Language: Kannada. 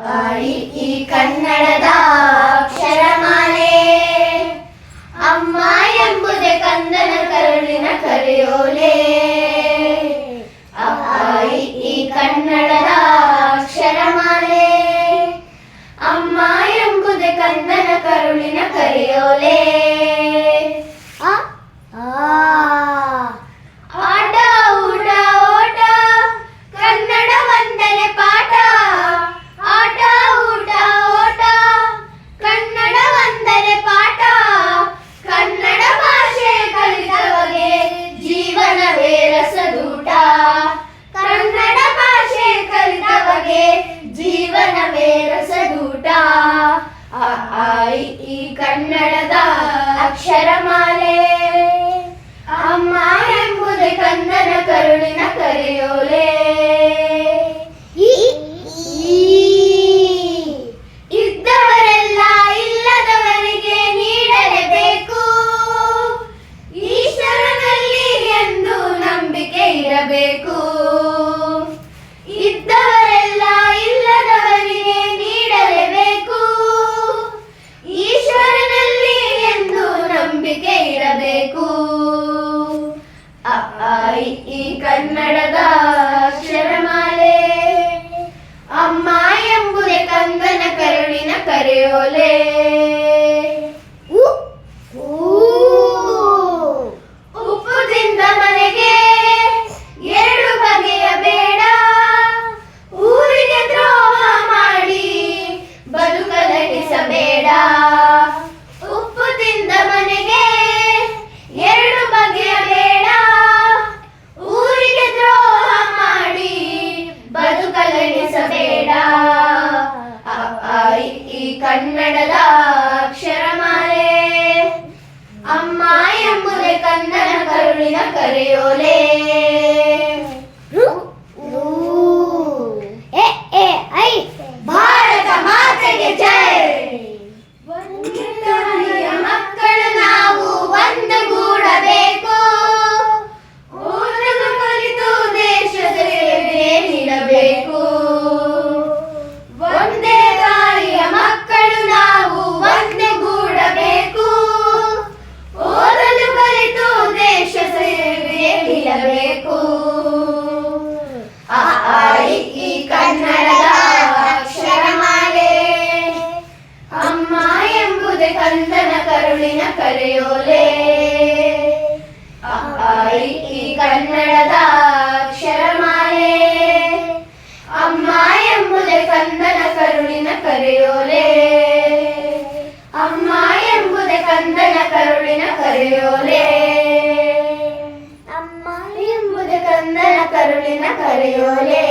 ಆಯಿ ಈ ಕನ್ನಡದ ಅಕ್ಷರಮಾಲೆ. ಅಮ್ಮ ಎಂಬುದೇ ಕಂದನ ಕರುಳಿನ ಕರೆಯೋಲೆ. ಆಯಿ ಈ ಕನ್ನಡದ ಅಕ್ಷರಮಾಲೆ. ಅಮ್ಮ ಎಂಬುದೇ ಕಂದನ ಕರುಳಿನ ಕರೆಯೋಲೆ. ಕನ್ನಡದ ಅಕ್ಷರಮಾಲೆ. ಅಮ್ಮ ಎಂಬುದೇ ಕಂದನ ಕರುಳಿನ ಕರೆಯೋಲೆ. ಇದ್ದವರೆಲ್ಲ ಇಲ್ಲದವರಿಗೆ ನೀಡಲೇಬೇಕು. ಈಶ್ವರನಲ್ಲಿ ಎಂದು ನಂಬಿಕೆ ಇರಬೇಕು. ಕರೆಯೋಲೆ ಕನ್ನಡದ ಅಕ್ಷರಮಾಲೆ. ಅಮ್ಮ ಎಂಬುದೇ ಕನ್ನಡ ಕರುಳಿನ ಕರೆಯೋಲೆ. ನೀಡಬೇಕು ಆ, ಈ ಕನ್ನಡದ ಅಕ್ಷರಮಾಲೆ ಅಮ್ಮ ಎಂಬುದೇ ಕಂದನ ಕರುಳಿನ ಕರೆಯೋಲೆ. ಆ, ಈ ಕನ್ನಡದ ಅಕ್ಷರಮಾಲೆ ಅಮ್ಮ ಎಂಬುದೇ ಕಂದನ ಕರುಳಿನ ಕರೆಯೋಲೆ. ಅಮ್ಮ ಎಂಬುದೇ ಕಂದನ ಕರುಳಿನ ಕರೆಯೋಲೆ. കരുളിന കരയോലേ.